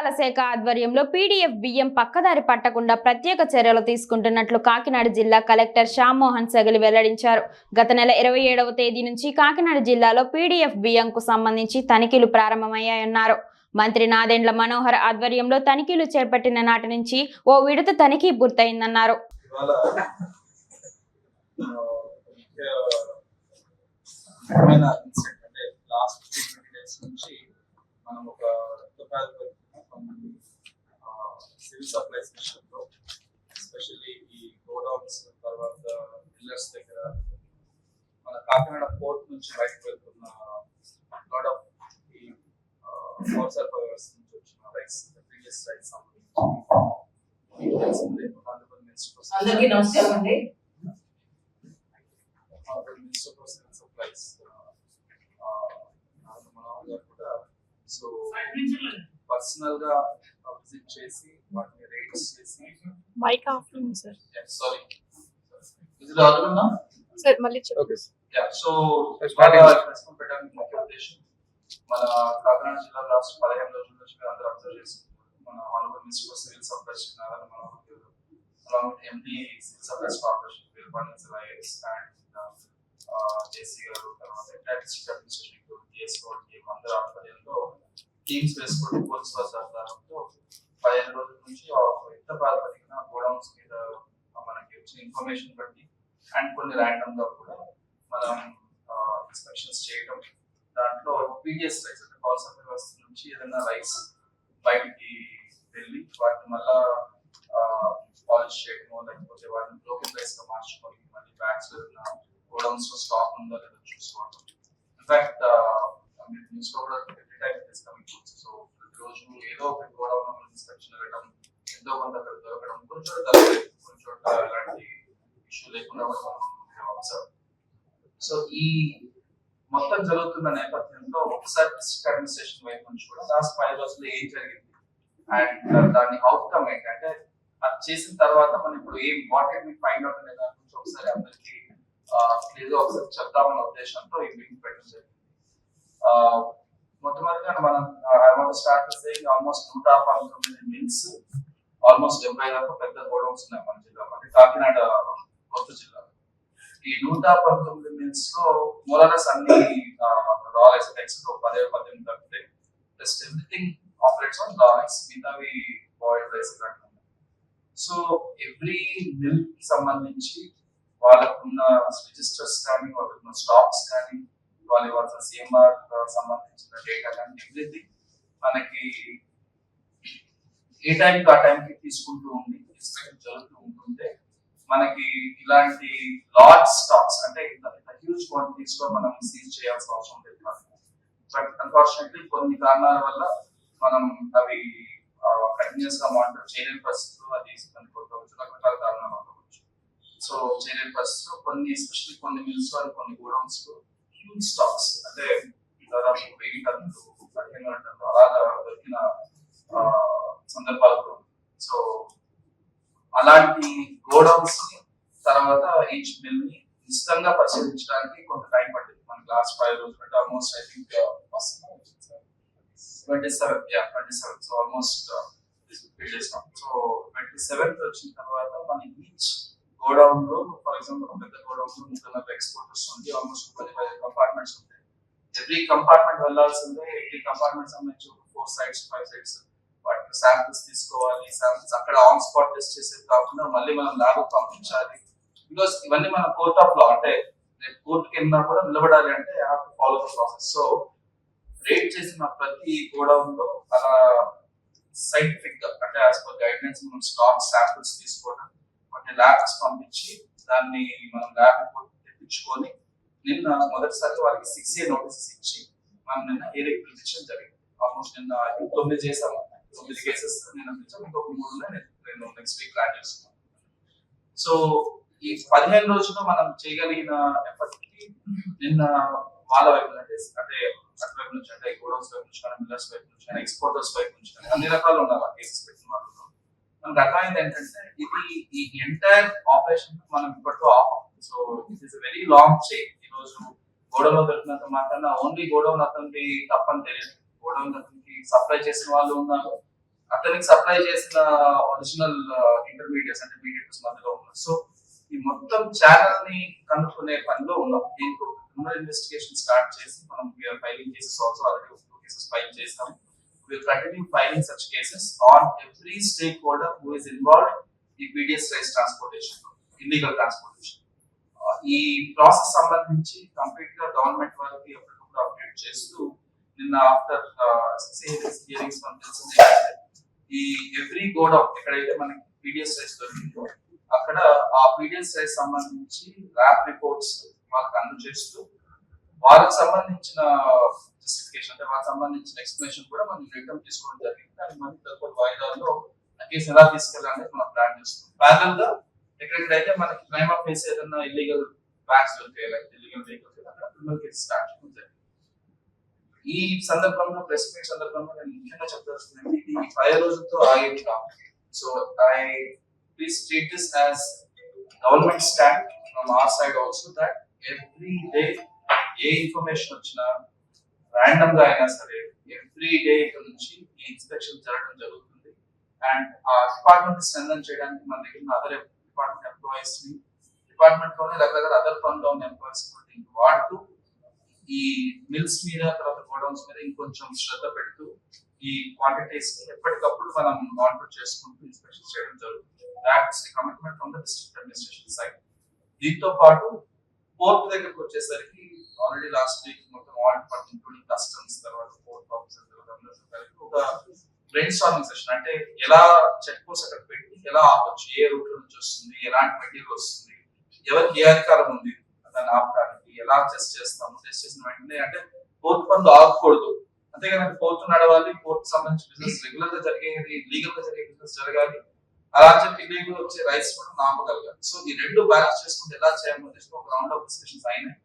సరఫరాల శాఖ ఆధ్వర్యంలో పీడీఎఫ్ బియ్యం పక్కదారి పట్టకుండా ప్రత్యేక చర్యలు తీసుకుంటున్నట్లు కాకినాడ జిల్లా కలెక్టర్ శ్యామ్మోహన్ సగలి వెల్లడించారు. గత నెల ఇరవై ఏడవ తేదీ నుంచి కాకినాడ జిల్లాలో పీడీఎఫ్ బియ్యంకు సంబంధించి తనిఖీలు ప్రారంభమయ్యాయన్నారు. మంత్రి నాదెండ్ల మనోహర్ ఆధ్వర్యంలో తనిఖీలు చేపట్టిన నాటి నుంచి ఓ విడత తనిఖీ పూర్తయిందన్నారు. ఇవాళ ఆ, ముఖ్య ముఖ్యమైన ఇన్సిడెంట్ అంటే లాస్ట్ ట్వంటీ డేస్ నుంచి మనం ఒక రక్తపాత కొంతమంది సివిల్ సప్లైస్ విషయంలో ఎస్పెషల్లీ ఈ గోడౌన్స్ తర్వాత మిల్లర్స్ దగ్గర మన కాకినాడ పోర్ట్ నుంచి బయటకు వెళ్తున్న లాట్ ఆఫ్ ఈ పవర్ సర్వైవర్స్ నుంచి వచ్చిన రైస్ ప్రీవియస్ రైస్ అందరికీ నమస్కారం అండి. సప్లైస్ కూడా సో పర్సనల్గా విజిట్ చేసి వాటిని రేట్స్ చేసి మైక్ ఆఫ్ ఉంది సార్ సారీ ఇది అడుగున్నా సార్ మళ్ళీ చెప్పండి యా సో రెస్పాన్స్ పెట్టడానికి ముఖ్య ఉద్దేశం మన కాకినాడ జిల్లా లాస్ట్ పదిహేను రోజుల నుంచి మీరు అందరూ అబ్జర్వ్ చేసుకుంటారు మన honourable minister for civil supplies Narayana Manohar garu along with MD civil supplies corporation Veerapandi IAS and JC garu తర్వాత entire district administration DSO team అందరూ ఆధ్వర్యంలో టీమ్స్ వేసుకొని పోలీస్ వారి సహకారంతో పదిహేను రోజుల నుంచి ఎంత ప్రాతిపదికన గోడౌన్స్ మీద మనకి వచ్చిన ఇన్ఫర్మేషన్ బట్టి అండ్ కొన్ని ర్యాండమ్గా కూడా మనం ఇన్స్పెక్షన్స్ చేయడం దాంట్లో పీడిఎస్ రైస్ అంటే కాల్ సెంటర్ వ్యవస్థ నుంచి ఏదైనా రైస్ బయటికి వెళ్ళి వాటిని మళ్ళా పాలిష్ చేయడమో లేకపోతే వాటిని బ్రోకెన్ రైస్గా మార్చుకొని మళ్ళీ బ్యాగ్స్ ఏదైనా గోడౌన్స్లో స్టాక్ ఉందో లేదో చూసుకోవడం ఇన్ఫాక్ట్ న్యూస్లో కూడా సో ప్రతిరోజు ఏదో ఒక గోడౌన్లో ఇన్స్పెక్షన్ అవ్వడం ఎంతో కొంత అక్కడ దొరకడం కొన్ని చోట్ల కొన్ని ఇష్యూ లేకుండా మనం అబ్జర్వ్ సో ఈ మొత్తం జరుగుతున్న నేపథ్యంలో ఒకసారి డిస్ట్రిక్ట్ అడ్మినిస్ట్రేషన్ వైపు నుంచి కూడా లాస్ట్ ఫైవ్ రోజుల్లో ఏం జరిగింది? అండ్ దాని అవుట్కమ్ ఏంటంటే అది చేసిన తర్వాత మనం ఇప్పుడు ఏం వాట్ మీకు ఫైండ్ అవుట్ అనే దాని గురించి ఒకసారి అందరికి క్లియర్ ఒకసారి చెప్దామన్న ఉద్దేశంతో ఈ మీటింగ్ పెట్టడం జరిగింది. మొట్టమొదటిగా మనం ఐ స్టార్ట్ ఆల్మోస్ట్ నూట పంతొమ్మిది మిల్స్ ఆల్మోస్ట్ డెబ్బై దాకా పెద్ద గోడౌన్స్ ఉన్నాయి మన జిల్లాలో అంటే కాకినాడ కొత్త జిల్లా. ఈ నూట పంతొమ్మిది మిల్స్లో మోరలస్ అన్ని రాలెక్స్ రైస్లో పదే పద్దెనిమిది తప్పితే just everything operates on raw మిగతావి బాయిల్డ్ రైస్ సో ఎవ్రీ మిల్కి సంబంధించి వాళ్ళకున్న రిజిస్టర్స్ కానీ వాళ్ళకున్న స్టాక్స్ కానీ వాళ్ళు ఇవ్వాల్సిన సిఎంఆర్ సంబంధించిన డేటా కానీ ఎవ్రీథింగ్ మనకి ఏ టైంకి ఆ టైంకి తీసుకుంటూ ఉండి ఇన్స్పెక్షన్ జరుగుతూ ఉంటుంటే మనకి ఇలాంటి లార్జ్ స్టాక్స్ అంటే హ్యూజ్ క్వాంటిటీస్లో మనం సీజ్ చేయాల్సిన అవసరం లేదు బట్ అన్ఫార్చునేట్లీ కొన్ని కారణాల వల్ల మనం అవి కంటిన్యూస్గా మానిటర్ చేయలేని పరిస్థితులు అది కొన్ని కొత్త రకరకాల కారణాలు ఉండవచ్చు. సో చేయలేని పరిస్థితుల్లో కొన్ని ఎస్పెషల్లీ కొన్ని మిల్స్ వారి కొన్ని గోడౌన్స్లో హ్యూజ్ స్టాక్స్ అంటే దాదాపు వెయ్యి టన్నులు పదిహేను టన్నులు అలాగా దొరికిన సందర్భాలు. సో అలాంటి గోడౌన్స్ని తర్వాత ఈచ్ మిల్ని నిశ్చితంగా పరిశీలించడానికి కొంత టైం పట్టింది. మన లాస్ట్ ఫైవ్ రోజులు అంటే almost I think twenty seven yeah twenty seven so almost so twenty seventh వచ్చిన తర్వాత మన ఈచ్ గోడౌన్లో ఫర్ ఎగ్జాంపుల్ పెద్ద గోడౌన్లో ముప్పై నలభై ఎక్స్పోర్టర్స్ ఉంది ఆల్మోస్ట్ పది పది కంపార్ట్మెంట్స్ ఉంటాయి. ఎవ్రీ కంపార్ట్మెంట్ వెళ్ళాల్సిందే ఎవ్రీ కంపార్ట్మెంట్ సంబంధించి ఫోర్ సైడ్స్ ఫైవ్ సైడ్స్ వాటి శాంపిల్స్ తీసుకోవాలి శాంపిల్స్ అక్కడ ఆన్ స్పాట్ టెస్ట్ చేసేది కాకుండా మళ్ళీ మనం ల్యాబ్ పంపించాలి. బికాస్ ఇవన్నీ మన కోర్ట్ ఆఫ్ లా అంటే రేపు కోర్టుకి వెళ్ళినా కూడా నిలబడాలి అంటే have to follow the process so raid చేసిన ప్రతి గోడౌన్లో అలా సైంటిఫిక్గా అంటే యాజ్ పర్ గైడ్లైన్స్ మనం స్టాక్ శాంపిల్స్ తీసుకోవడం వాటిని ల్యాబ్స్ పంపించి దాన్ని మనం ల్యాబ్ తెప్పించుకొని నిన్న మొదటిసారి వాళ్ళకి సిక్స్ ఇయర్ నోటీసెస్ ఇచ్చి మనం నిన్న హియరింగ్ పిలిపించడం జరిగింది. ఆల్మోస్ట్ నిన్న తొమ్మిది చేసాము తొమ్మిది కేసెస్ నిన్న పిలిచాము. ఇంకొక మూడు నేను- నెక్స్ట్ వీక్ ప్లాన్ చేస్తున్నాను. సో ఈ పదిహేను రోజుల్లో మనం చేయగలిగిన ఎఫర్ట్ నిన్న వాళ్ళ వైపు అంటే అంటే అటు వైపు నుంచి అంటే గోడౌన్స్ వైపు నుంచి కానీ మిల్లర్స్ వైపు నుంచి కానీ ఎక్స్పోర్టర్స్ వైపు నుంచి కానీ అన్ని రకాలు ఉన్నారు ఆ కేసెస్ పెట్టిన వాళ్ళు మనకు అర్థమైంది ఏంటంటే ఇది ఈ ఎంటైర్ ఆపరేషన్ మనం ఇప్పట్లో ఆపాం. So it is very long chain రోజు గోడౌన్ దొరికినంత మాత్రాన ఓన్లీ గోడౌన్ అతనికి తప్పని తెలియదు. గోడౌన్ అతనికి సప్లై చేసిన వాళ్ళు ఉన్నారు. అతనికి సప్లై చేసిన ఒరిజినల్ ఇంటర్మీడియట్స్ అంటే మీడియట్స్ మధ్యలో ఉన్నారు. సో ఈ మొత్తం ఛానల్ని కనుక్కునే పనిలో ఉన్నాం. దీనికి క్రిమినల్ ఇన్వెస్టిగేషన్ స్టార్ట్ చేసి మనం filing cases also already cases file చేస్తాం will continue filing such cases on every stakeholder who is involved ఈ PDS rice transportation illegal transportation ఈ ప్రాసెస్ సంబంధించి కంప్లీట్గా గవర్నమెంట్ వారికి ఎప్పటికప్పుడు అప్డేట్ చేస్తూ నిన్న ఆఫ్టర్ హియరింగ్స్ మనం తెలిసింది ఈ ఎవ్రీ గోడౌన్ ఎక్కడైతే మనకి పీడిఎస్ రైస్ దొరికిందో అక్కడ ఆ పీడిఎస్ రైస్ సంబంధించి ల్యాబ్ రిపోర్ట్స్ వాళ్ళకి అందజేస్తూ వాళ్ళకి సంబంధించిన జస్టిఫికేషన్ అంటే వాళ్ళకి సంబంధించిన ఎక్స్ప్లెనేషన్ కూడా మనం రిటర్న్ తీసుకోవడం జరిగింది. దాని మళ్ళీ తదుపరి వాయిదాల్లో ఆ కేసు ఎలా తీసుకెళ్ళాలని మనం ప్లాన్ చేస్తున్నాం. ప్యారల్గా ఎక్కడెక్కడైతే మనకి క్రైమ్ ఆఫ్ ఫేస్ ఏదైనా ఇల్లీగల్ బ్యాగ్స్ దొరికాయి లైక్ ఇల్లీగల్ వెహికల్స్ అక్కడ క్రిమినల్ కేసు స్టార్ట్ చేయడం ఈ సందర్భంలో ప్రెస్ మీట్ సందర్భంలో నేను ముఖ్యంగా చెప్పదలుచుకున్నాను ఇది ఈ పది రోజులతో ఆగేది కాదు so I please treat this as government stand from our side also that every day a information వచ్చినా ర్యాండమ్గా అయినా సరే ఎవ్రీ డే ఇక్కడ నుంచి ఈ ఇన్స్పెక్షన్ జరగడం జరుగుతుంది. అండ్ ఆ డిపార్ట్మెంట్ స్ట్రెంగ్ చేయడానికి మన దగ్గర అదర్ డిపార్ట్మెంట్ ఎంప్లాయీస్ని. డిపార్ట్మెంట్లోనే రకరకాల అదర్ ఫండ్లో ఉన్న ఎంప్లాయీస్ కూడా వాడుతూ ఈ మిల్స్ మీద తర్వాత గోడౌన్స్ మీద ఇంకొంచెం శ్రద్ధ పెడుతూ ఈ క్వాంటిటీస్ని ఎప్పటికప్పుడు మనం మానిటర్ చేసుకుంటూ ఇన్స్పెక్షన్ చేయడం జరుగుతుంది. That's commitment from the district administration side దీంతో పాటు పోర్ట్ దగ్గరకు వచ్చేసరికి ఆల్రెడీ లాస్ట్ వీక్ మొత్తం ఆల్ డిపార్ట్మెంట్ ఇంక్లూడింగ్ కస్టమ్స్ తర్వాత పోర్ట్ ఆఫీసర్ తర్వాత కలిపి ఒక బ్రెయిన్ స్టార్మింగ్ సెషన్ అంటే ఎలా చెక్ పోస్ట్ అక్కడ ఎలా ఆపొచ్చు? ఏ రూట్ నుంచి వస్తుంది? ఎలాంటి మెటీరియల్ వస్తుంది? ఎవరికి ఏ అధికారం ఉంది? దాన్ని ఆపడానికి ఎలా టెస్ట్ చేస్తాము? టెస్ట్ చేసిన వెంటనే అంటే కోర్టు పనులు ఆగకూడదు. అంతేగాని కోర్టు నడవాలి కోర్టు సంబంధించిన బిజినెస్ రెగ్యులర్గా జరిగేది లీగల్గా జరిగే బిజినెస్ జరగాలి. అలా చెప్పి ఇల్లీగల్ వచ్చే రైట్స్ కూడా నాపగలగాలి సో ఈ రెండు బ్యాలెన్స్ చేసుకుంటే ఎలా చేయాలని ఒక రౌండ్ ఆఫ్ డిస్కషన్స్ అయినాయి.